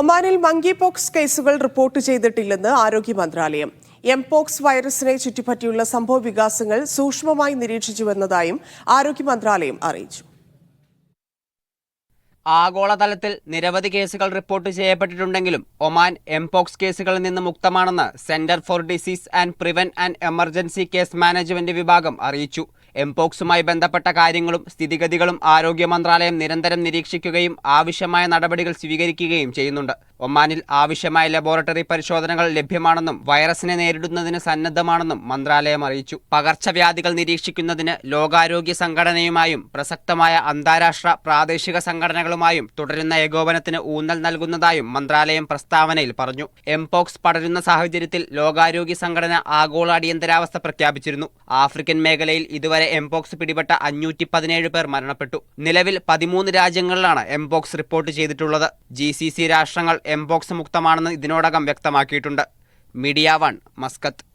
ഒമാനിൽ monkey pox കേസുകൾ report ചെയ്തിട്ടില്ലെന്ന് ആരോഗ്യ മന്ത്രാലയം. എംപോക്സ് വൈറസിനെ ചുറ്റിപ്പറ്റിയുള്ള സംഭവ വികാസങ്ങൾ സൂക്ഷ്മമായി നിരീക്ഷിച്ചുവെന്നതായും ആരോഗ്യ മന്ത്രാലയം അറിയിച്ചു. ആഗോളതലത്തിൽ നിരവധി കേസുകൾ റിപ്പോർട്ട് ചെയ്യപ്പെട്ടിട്ടുണ്ടെങ്കിലും ഒമാൻ എംപോക്സ് കേസുകളിൽ നിന്ന് മുക്തമാണെന്ന് centre for disease and prevent and emergency case management വിഭാഗം അറിയിച്ചു. എംപോക്സുമായി ബന്ധപ്പെട്ട കാര്യങ്ങളും സ്ഥിതിഗതികളും ആരോഗ്യ മന്ത്രാലയം നിരന്തരം നിരീക്ഷിക്കുകയും ആവശ്യമായ നടപടികൾ സ്വീകരിക്കുകയും ചെയ്യുന്നുണ്ട്. ഒമാനിൽ ആവശ്യമായ ലബോറട്ടറി പരിശോധനകൾ ലഭ്യമാണെന്നും വൈറസിനെ നേരിടുന്നതിന് സന്നദ്ധമാണെന്നും മന്ത്രാലയം അറിയിച്ചു. പകർച്ചവ്യാധികൾ നിരീക്ഷിക്കുന്നതിന് ലോകാരോഗ്യ സംഘടനയുമായും പ്രസക്തമായ അന്താരാഷ്ട്ര പ്രാദേശിക സംഘടനകളുമായും തുടരുന്ന ഏകോപനത്തിന് ഊന്നൽ നൽകുന്നതായും മന്ത്രാലയം പ്രസ്താവനയിൽ പറഞ്ഞു. എംപോക്സ് പടരുന്ന സാഹചര്യത്തിൽ ലോകാരോഗ്യ സംഘടന ആഗോള അടിയന്തരാവസ്ഥ പ്രഖ്യാപിച്ചിരുന്നു. ആഫ്രിക്കൻ മേഖലയിൽ ഇതുവരെ എംപോക്സ് പിടിപെട്ട അഞ്ഞൂറ്റി പതിനേഴ് പേർ മരണപ്പെട്ടു. നിലവിൽ പതിമൂന്ന് രാജ്യങ്ങളിലാണ് എംപോക്സ് റിപ്പോർട്ട് ചെയ്തിട്ടുള്ളത്. ജി രാഷ്ട്രങ്ങൾ എംപോക്സ് മുക്തമാണെന്ന് ഇതിനോടകം വ്യക്തമാക്കിയിട്ടുണ്ട്. Media one Muscat.